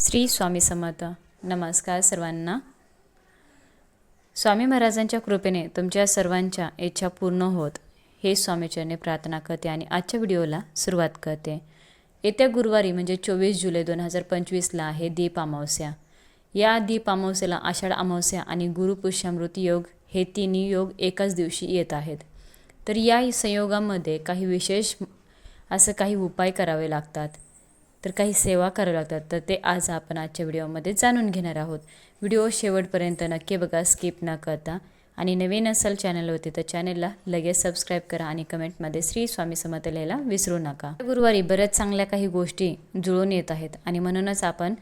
श्री स्वामी समर्थ. नमस्कार सर्वांना. स्वामी महाराजांच्या कृपेने तुमच्या सर्वांच्या इच्छा पूर्ण होत. हे स्वामीचरणी प्रार्थना करते आणि आजच्या व्हिडिओला सुरुवात करते. येत्या गुरुवारी म्हणजे चोवीस जुलै दोन हजार पंचवीसला आहे दीप अमावस्या. या दीप अमावस्याला आषाढ अमावस्या आणि गुरुपुष्यामृत योग हे तिन्ही योग एकाच दिवशी येत आहेत. तर या संयोगामध्ये काही विशेष असं काही उपाय करावे लागतात. तर काही सेवा कराव्या लागतात तर ते आज आपण आजच्या व्हिडिओमध्ये जाणून घेणार आहोत. व्हिडिओ शेवटपर्यंत नक्की बघा स्किप न करता. आणि नवीन असाल चॅनलवरती तर चॅनलला लगेच सबस्क्राईब करा आणि कमेंटमध्ये श्री स्वामी समर्थ लिहायला विसरू नका. गुरुवारी बऱ्याच चांगल्या काही गोष्टी जुळून येत आहेत आणि म्हणूनच आपण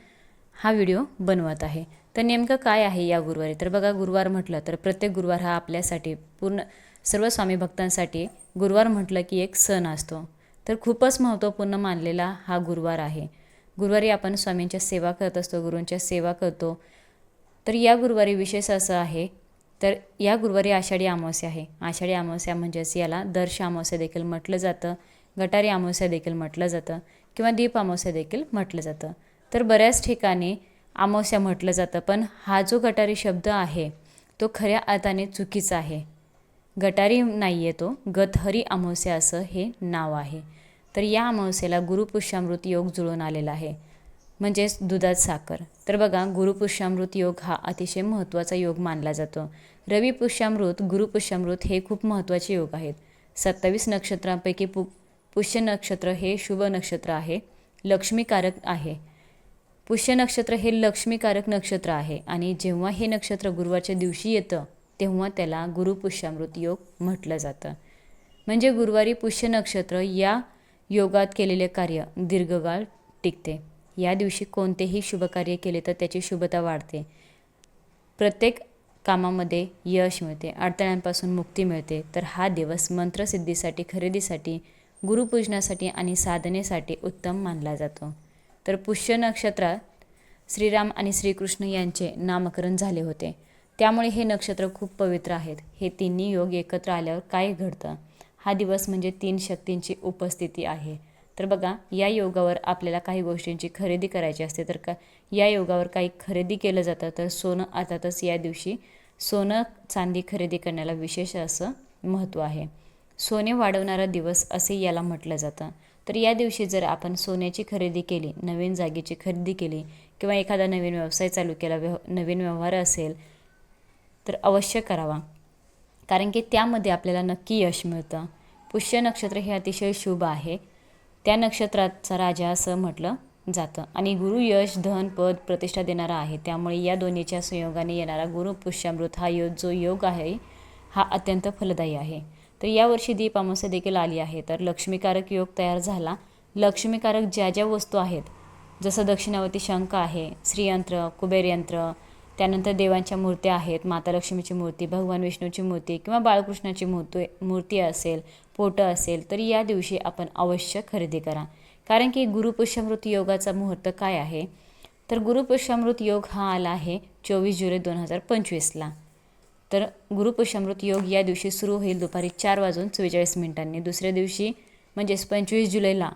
हा व्हिडिओ बनवत आहे. तर नेमकं काय आहे या गुरुवारी? तर बघा गुरुवार म्हटलं तर प्रत्येक गुरुवार हा आपल्यासाठी पूर्ण सर्व स्वामी भक्तांसाठी गुरुवार म्हटलं की एक सण असतो. तर खूपच महत्त्वपूर्ण मानलेला हा गुरुवार आहे. गुरुवारी आपण स्वामींच्या सेवा करत असतो गुरूंच्या सेवा करतो. तर या गुरुवारी विशेष असं आहे तर या गुरुवारी आषाढी अमावस्या आहे. आषाढी अमावस्या म्हणजेच याला दर्श अमावस्या देखील म्हटलं जातं गटारी अमावस्या देखील म्हटलं जातं किंवा दीप अमावस्या देखील म्हटलं जातं. तर बऱ्याच ठिकाणी अमावस्या म्हटलं जातं पण हा जो गटारी शब्द आहे तो खऱ्या अर्थाने चुकीचा आहे. गटारी नाही आहे तो गतहरी अमावस्या असं हे नाव आहे. तर या अमावस्येला गुरुपुष्यामृत योग जुळून आलेला आहे. म्हणजेच दुधात साखर. तर बघा गुरुपुष्यामृत योग हा अतिशय महत्त्वाचा योग मानला जातो. रवी पुष्यामृत गुरुपुष्यामृत हे खूप महत्त्वाचे योग आहेत. सत्तावीस नक्षत्रांपैकी पु पुष्य नक्षत्र हे शुभ नक्षत्र आहे. लक्ष्मीकारक आहे. पुष्य नक्षत्र हे लक्ष्मीकारक नक्षत्र आहे. आणि जेव्हा हे नक्षत्र गुरुवारच्या दिवशी येतं तेव्हा त्याला गुरुपुष्यामृत योग म्हटलं जातं. म्हणजे गुरुवारी पुष्य नक्षत्र या योगात केलेले कार्य दीर्घकाळ टिकते. या दिवशी कोणतेही शुभकार्य केले तर त्याची शुभता वाढते. प्रत्येक कामामध्ये यश मिळते अडथळ्यांपासून मुक्ती मिळते. तर हा दिवस मंत्रसिद्धीसाठी खरेदीसाठी गुरुपूजनासाठी आणि साधनेसाठी उत्तम मानला जातो. तर पुष्य नक्षत्रात श्रीराम आणि श्रीकृष्ण यांचे नामकरण झाले होते. त्यामुळे हे नक्षत्र खूप पवित्र आहेत. हे तिन्ही योग एकत्र आल्यावर काय घडतं? हा दिवस म्हणजे तीन शक्तींची उपस्थिती आहे. तर बघा या योगावर आपल्याला काही गोष्टींची खरेदी करायची असते तर का या योगावर काही खरेदी केलं जातं तर सोनं अर्थातच या दिवशी सोनं चांदी खरेदी करण्याला विशेष असं महत्त्व आहे. सोने वाढवणारा दिवस असे याला म्हटलं जातं. तर या दिवशी जर आपण सोन्याची खरेदी केली नवीन जागेची खरेदी केली किंवा एखादा नवीन व्यवसाय चालू केला व्यव नवीन व्यवहार असेल तर अवश्य करावा. कारण की त्यामध्ये आपल्याला नक्की यश मिळतं. पुष्य नक्षत्र हे अतिशय शुभ आहे. त्या नक्षत्राचा राजा असं म्हटलं जातं. आणि गुरु यश धन पद प्रतिष्ठा देणारा आहे. त्यामुळे या दोन्हीच्या संयोगाने येणारा गुरु पुष्यामृत हा योग जो योग आहे हा अत्यंत फलदायी आहे. तर यावर्षी दीप अमावस्या देखील आली आहे. तर लक्ष्मीकारक योग तयार झाला. लक्ष्मीकारक ज्या ज्या वस्तू आहेत जसं दक्षिणावती शंख आहे श्रीयंत्र कुबेरयंत्र त्यानंतर देवांच्या मूर्त्या आहेत माता लक्ष्मीची मूर्ती भगवान विष्णूची मूर्ती किंवा बाळकृष्णाची मूर्ती मूर्ती असेल पोटं असेल तर या दिवशी आपण अवश्य खरेदी करा. कारण की गुरुपुष्यामृत योगाचा मुहूर्त काय आहे? तर गुरुपुष्यामृत योग हा आला आहे चोवीस जुलै दोन हजार पंचवीसला. तर गुरुपुष्यामृत योग या दिवशी सुरू होईल दुपारी चार वाजून चव्वेचाळीस मिनिटांनी. दुसऱ्या दिवशी म्हणजेच पंचवीस जुलैला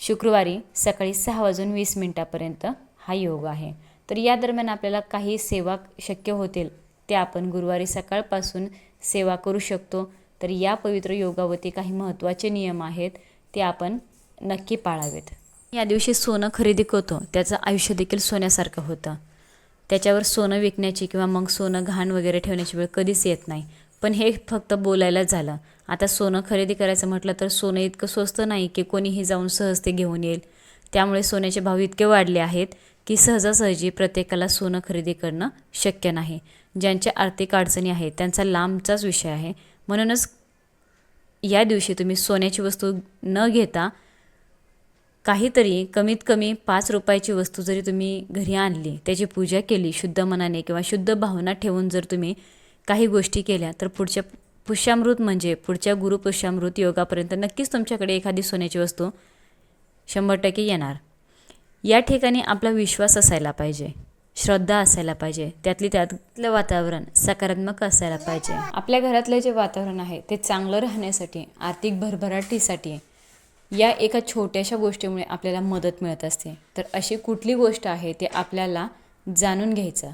शुक्रवारी सकाळी सहा वाजून वीस मिनिटापर्यंत हा योग आहे. तर या दरम्यान आपल्याला काही सेवा शक्य होतील त्या आपण गुरुवारी सकाळपासून सेवा करू शकतो. तर या पवित्र योगावरती काही महत्त्वाचे नियम आहेत ते आपण नक्की पाळावेत. या दिवशी सोनं खरेदी करतो त्याचं आयुष्य देखील सोन्यासारखं होतं. त्याच्यावर सोनं विकण्याची किंवा मग सोनं घाण वगैरे ठेवण्याची वेळ कधीच येत नाही. पण हे फक्त बोलायला झालं. आता सोनं खरेदी करायचं म्हटलं तर सोनं इतकं स्वस्त नाही की कोणीही जाऊन सहज ते घेऊन येईल. त्यामुळे सोन्याचे भाव इतके वाढले आहेत की सहजासहजी प्रत्येकाला सोनं खरेदी करणं शक्य नाही. ज्यांच्या आर्थिक अडचणी आहेत त्यांचा लांबचाच विषय आहे. म्हणूनच या दिवशी तुम्ही सोन्याची वस्तू न घेता काहीतरी कमीत कमी पाच रुपयाची वस्तू जरी तुम्ही घरी आणली त्याची पूजा केली शुद्ध मनाने किंवा शुद्ध भावना ठेवून जर तुम्ही काही गोष्टी केल्या तर पुढच्या पुष्यामृत म्हणजे पुढच्या गुरुपुष्यामृत योगापर्यंत नक्कीच तुमच्याकडे एखादी सोन्याची वस्तू शंभर टक्के येणार. या ठिकाणी आपला विश्वास असायला पाहिजे. श्रद्धा असायला पाहिजे. त्यातली त्यातलं वातावरण सकारात्मक असायला पाहिजे. आपल्या घरातलं जे वातावरण आहे ते चांगलं राहण्यासाठी आर्थिक भरभराटीसाठी या एका छोट्याशा गोष्टीमुळे आपल्याला मदत मिळत असते. तर अशी कुठली गोष्ट आहे ते आपल्याला जाणून घ्यायचं.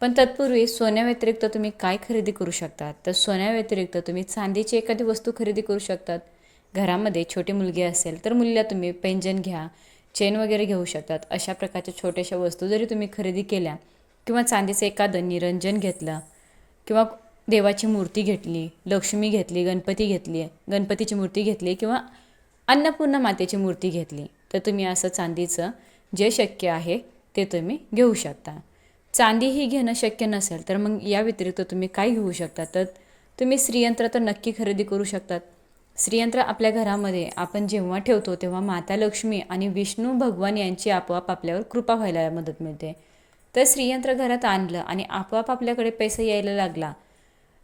पण तत्पूर्वी सोन्याव्यतिरिक्त तुम्ही काय खरेदी करू शकतात? तर सोन्याव्यतिरिक्त तुम्ही चांदीची एखादी वस्तू खरेदी करू शकतात. घरामध्ये छोटी मुलगी असेल तर मुलीला तुम्ही पेंजन घ्या. चेन वगैरे घेऊ शकतात. अशा प्रकारच्या छोट्याशा वस्तू जरी तुम्ही खरेदी केल्या किंवा चांदीचं एखादं निरंजन घेतलं किंवा देवाची मूर्ती घेतली लक्ष्मी घेतली गणपती घेतली गणपतीची मूर्ती घेतली किंवा अन्नपूर्णा मातेची मूर्ती घेतली तर तुम्ही असं चांदीचं जे शक्य आहे ते तुम्ही घेऊ शकता. चांदी ही घेणं शक्य नसेल तर मग या व्यतिरिक्त तुम्ही काय घेऊ शकता? तर तुम्ही श्रीयंत्र तर नक्की खरेदी करू शकतात. श्रीयंत्र आपल्या घरामध्ये आपण जेव्हा ठेवतो तेव्हा माता लक्ष्मी आणि विष्णू भगवान यांची आपोआप आपल्यावर कृपा व्हायला मदत मिळते. तर श्रीयंत्र घरात आणलं आणि आपोआप आपल्याकडे पैसा यायला लागला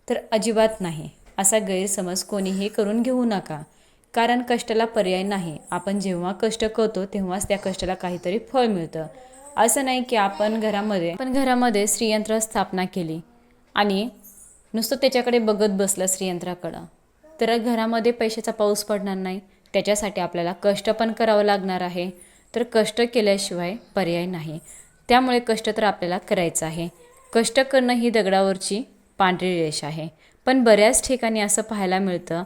तर अजिबात नाही. असा गैरसमज कोणीही करून घेऊ नका. कारण कष्टाला पर्याय नाही. आपण जेव्हा कष्ट करतो तेव्हाच त्या कष्टाला काहीतरी फळ मिळतं. असं नाही की आपण घरामध्ये आपण घरामध्ये श्रीयंत्र स्थापना केली आणि नुसतं त्याच्याकडे बघत बसलं श्रीयंत्राकडं. तर घरामध्ये पैशाचा पाऊस पडणार नाही. त्याच्यासाठी आपल्याला कष्ट पण करावं लागणार आहे. तर कष्ट केल्याशिवाय पर्याय नाही. त्यामुळे कष्ट तर आपल्याला करायचं आहे. कष्ट करणं ही दगडावरची पांढरी रेष आहे. पण बऱ्याच ठिकाणी असं पाहायला मिळतं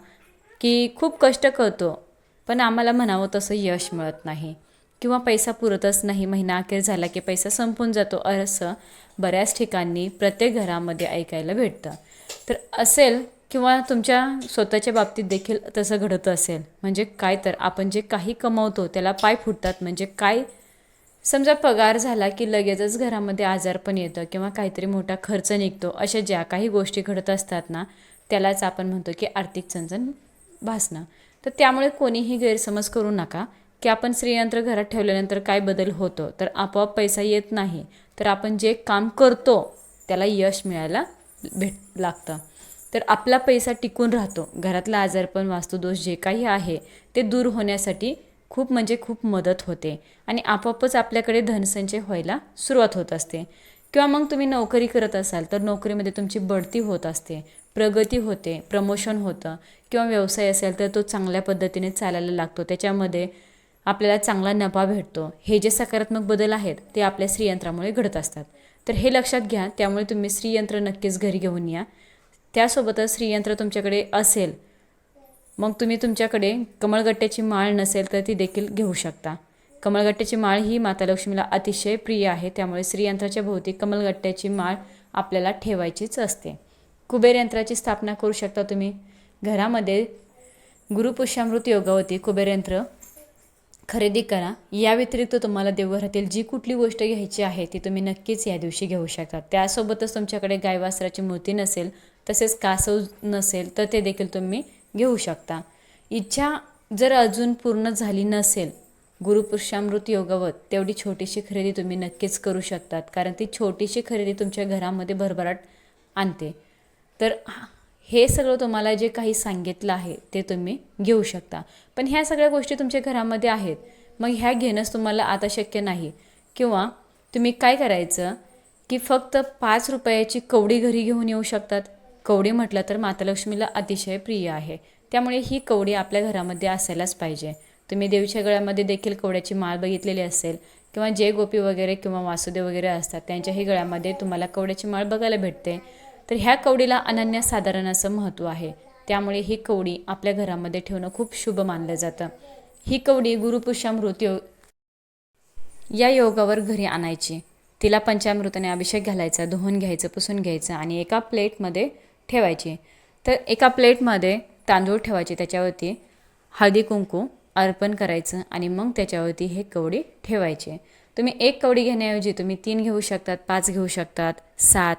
की खूप कष्ट करतो पण आम्हाला म्हणावं तसं यश मिळत नाही. किंवा पैसा पुरतच नाही महिना अखेर झाला की पैसा संपून जातो असं बऱ्याच ठिकाणी प्रत्येक घरामध्ये ऐकायला भेटतं. तर असेल किंवा तुमच्या स्वतःच्या बाबतीत देखील तसं घडत असेल. म्हणजे काय तर आपण जे काही कमवतो त्याला पाय फुटतात. म्हणजे काय समजा पगार झाला की लगेचच घरामध्ये आजार पण येतं किंवा काहीतरी मोठा खर्च निघतो अशा ज्या काही गोष्टी घडत असतात ना त्यालाच आपण म्हणतो की आर्थिक चणचण भासणं. तर त्यामुळे कोणीही गैरसमज करू नका की आपण श्रीयंत्र घरात ठेवल्यानंतर काय बदल होतो. तर आपोआप पैसा येत नाही. तर आपण जे काम करतो त्याला यश मिळायला भेट लागतं. तर आपला पैसा टिकून राहतो. घरातला आजारपण वास्तुदोष जे काही आहे ते दूर होण्यासाठी खूप म्हणजे खूप मदत होते आणि आपोआपच आपल्याकडे धनसंचय व्हायला सुरुवात होत असते. किंवा मग तुम्ही नोकरी करत असाल तर नोकरीमध्ये तुमची बढती होत असते. प्रगती होते प्रमोशन होतं. किंवा व्यवसाय असेल तर तो चांगल्या पद्धतीने चालायला लागतो. त्याच्यामध्ये आपल्याला चांगला नफा भेटतो. हे जे सकारात्मक बदल आहेत ते आपल्या श्रीयंत्रामुळे घडत असतात. तर हे लक्षात घ्या त्यामुळे तुम्ही श्रीयंत्र नक्कीच घरी घेऊन या. त्यासोबतच श्रीयंत्र तुमच्याकडे असेल. मग तुम्ही तुमच्याकडे कमळगट्ट्याची माळ नसेल तर ती देखील घेऊ शकता. कमळगट्ट्याची माळ ही माता लक्ष्मीला अतिशय प्रिय आहे. त्यामुळे श्रीयंत्राच्या भोवती कमलगट्ट्याची माळ आपल्याला ठेवायचीच असते. कुबेर यंत्राची स्थापना करू शकता तुम्ही. घरामध्ये गुरुपुष्यामृत योगावती कुबेर यंत्र खरेदी करा. या व्यतिरिक्त तुम्हाला देवघरातील जी कुठली गोष्ट घ्यायची आहे ती तुम्ही नक्कीच या दिवशी घेऊ शकता. त्यासोबतच तुमच्याकडे गायवासराची मूर्ती नसेल तसेच कासव नसेल तर ते देखील तुम्ही घेऊ शकता. इच्छा जर अजून पूर्ण झाली नसेल गुरुपुरुषामृत योगावत तेवढी छोटीशी खरेदी तुम्ही नक्कीच करू शकतात कारण ती छोटीशी खरेदी तुमच्या घरामध्ये भरभराट आणते. तर हे सगळं तुम्हाला जे काही सांगितलं आहे ते तुम्ही घेऊ शकता. पण ह्या सगळ्या गोष्टी तुमच्या घरामध्ये आहेत. मग ह्या घेणंच तुम्हाला आता शक्य नाही. किंवा तुम्ही काय करायचं की फक्त पाच रुपयाची कवडी घरी घेऊन येऊ शकतात? कवडी म्हटलं तर मातालक्ष्मीला अतिशय प्रिय आहे. त्यामुळे ही कवडी आपल्या घरामध्ये असायलाच पाहिजे. तुम्ही देवीच्या गळ्यामध्ये देखील कवड्याची माळ बघितलेली असेल किंवा जे गोपी वगैरे किंवा वासुदेव वगैरे असतात त्यांच्याही गळ्यामध्ये तुम्हाला कवड्याची माळ बघायला भेटते. तर ह्या कवडीला अनन्यसाधारण असं महत्त्व आहे. त्यामुळे ही कवडी आपल्या घरामध्ये ठेवणं खूप शुभ मानलं जातं. ही कवडी गुरुपुष्यामृत योग या योगावर घरी आणायची. तिला पंचामृताने अभिषेक घालायचा धुवून घ्यायचं पुसून घ्यायचं आणि एका प्लेटमध्ये ठेवायची. तर एका प्लेटमध्ये तांदूळ ठेवायचे त्याच्यावरती हळदी कुंकू अर्पण करायचं आणि मग त्याच्यावरती हे कवडी ठेवायचे. तुम्ही एक कवडी घेण्याऐवजी तुम्ही तीन घेऊ शकतात पाच घेऊ शकतात सात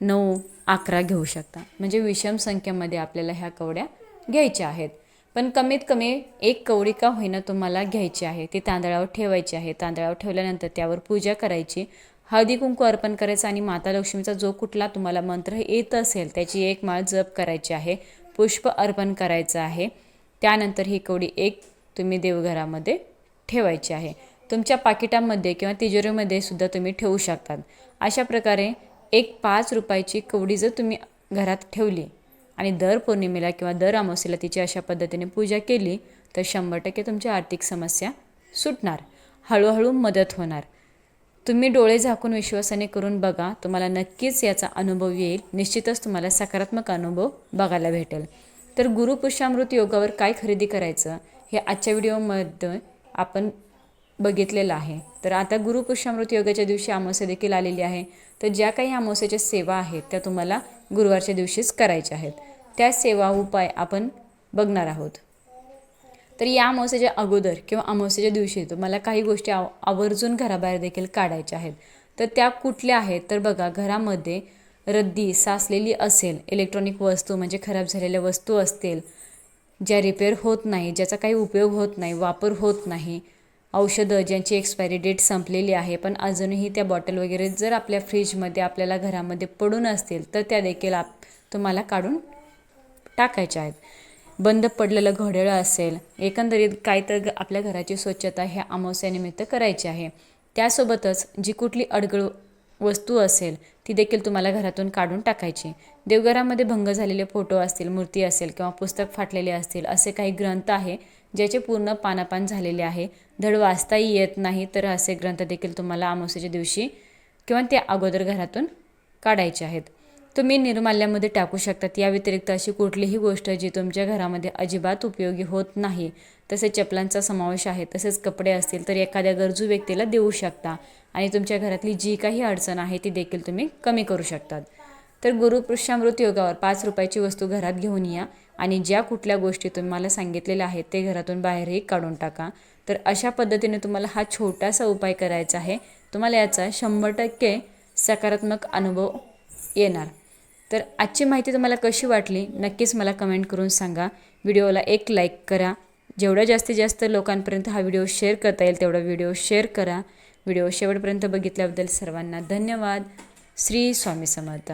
नऊ अकरा घेऊ शकता. म्हणजे विषम संख्येमध्ये आपल्याला ह्या कवड्या घ्यायच्या आहेत. पण कमीत कमी एक कवडी का होईना तुम्हाला घ्यायची आहे. ती तांदळावर ठेवायची आहे. तांदळावर ठेवल्यानंतर त्यावर पूजा करायची. हळदी कुंकू अर्पण करायचं आणि माता लक्ष्मीचा जो कुठला तुम्हाला मंत्र येत असेल त्याची एक माळ जप करायची आहे पुष्प अर्पण करायचं आहे. त्यानंतर ही कवडी एक तुम्ही देवघरामध्ये ठेवायची आहे. तुमच्या पाकिटामध्ये किंवा तिजोरीमध्ये सुद्धा तुम्ही ठेवू शकतात. अशा प्रकारे एक पाच रुपयाची कवडी जर तुम्ही घरात ठेवली आणि दर पौर्णिमेला किंवा दर अमावस्येला तिची अशा पद्धतीने पूजा केली तर शंभर टक्के तुमच्या आर्थिक समस्या सुटणार. हळूहळू मदत होणार. तुम्ही डोळे झाकून विश्वासाने करून बघा तुम्हाला नक्कीच याचा अनुभव येईल. निश्चितच तुम्हाला सकारात्मक अनुभव बघायला भेटेल. तर गुरुपुष्यामृत योगावर काय खरेदी करायचं हे आजच्या व्हिडिओमध्ये आपण बघितलेलं आहे. तर आता गुरुपुष्यामृत योगाच्या दिवशी अमावस्या देखील आलेली आहे. तर ज्या काही अमावस्याच्या सेवा आहेत त्या तुम्हाला गुरुवारच्या दिवशीच करायच्या आहेत. त्या सेवा उपाय आपण बघणार आहोत. तर या अमावस्याच्या अगोदर किंवा अमावस्याच्या दिवशी तुम्हाला काही गोष्टी आव आवर्जून घराबाहेर देखील काढायच्या आहेत. तर त्या कुठल्या आहेत? तर बघा घरामध्ये रद्दी साचलेली असेल इलेक्ट्रॉनिक वस्तू म्हणजे खराब झालेल्या वस्तू असतील ज्या रिपेअर होत नाही ज्याचा काही उपयोग होत नाही वापर होत नाही औषधं ज्यांची एक्सपायरी डेट संपलेली आहे पण अजूनही त्या बॉटल वगैरे जर आपल्या फ्रीजमध्ये आपल्याला घरामध्ये पडून असतील तर त्या देखील आप तुम्हाला काढून टाकायच्या आहेत. बंद पडलेलं घड्याळ असेल एकंदरीत काय तर आपल्या घराची स्वच्छता ह्या अमावस्यानिमित्त करायची आहे. त्यासोबतच जी कुठली अडगळ वस्तू असेल ती देखील तुम्हाला घरातून काढून टाकायची. देवघरामध्ये भंग झालेले फोटो असतील मूर्ती असेल किंवा पुस्तक फाटलेले असतील असे काही ग्रंथ आहे ज्याचे पूर्ण पानापान झालेले आहे. धड वाचताही येत नाही तर असे ग्रंथ देखील तुम्हाला अमावस्याच्या दिवशी किंवा त्या अगोदर घरातून काढायचे आहेत. तुम्ही निर्माल्यामध्ये टाकू शकतात या व्यतिरिक्त अशी कुठलीही गोष्ट जी तुमच्या घरामध्ये अजिबात उपयोगी होत नाही. तसेच चपलांचा समावेश आहे. तसेच कपडे असतील तर एखाद्या गरजू व्यक्तीला देऊ शकता. आणि तुमच्या घरातली जी काही अडचण आहे ती देखील तुम्ही कमी करू शकतात. तर गुरुपृष्ठामृत योगावर पाच रुपयाची वस्तू घरात घेऊन या आणि ज्या कुठल्या गोष्टी तुम्हाला सांगितलेल्या आहेत ते घरातून बाहेरही काढून टाका. तर अशा पद्धतीने तुम्हाला हा छोटासा उपाय करायचा आहे. तुम्हाला याचा शंभर टक्के सकारात्मक अनुभव येणार. तर आजची माहिती तुम्हाला कशी वाटली नक्कीच मला कमेंट करून सांगा. व्हिडिओला एक लाईक करा. जेवढ्या जास्तीत जास्त लोकांपर्यंत हा व्हिडिओ शेअर करता येईल तेवढा व्हिडिओ शेअर करा. व्हिडिओ शेवटपर्यंत बघितल्याबद्दल सर्वांना धन्यवाद. श्री स्वामी समर्थ.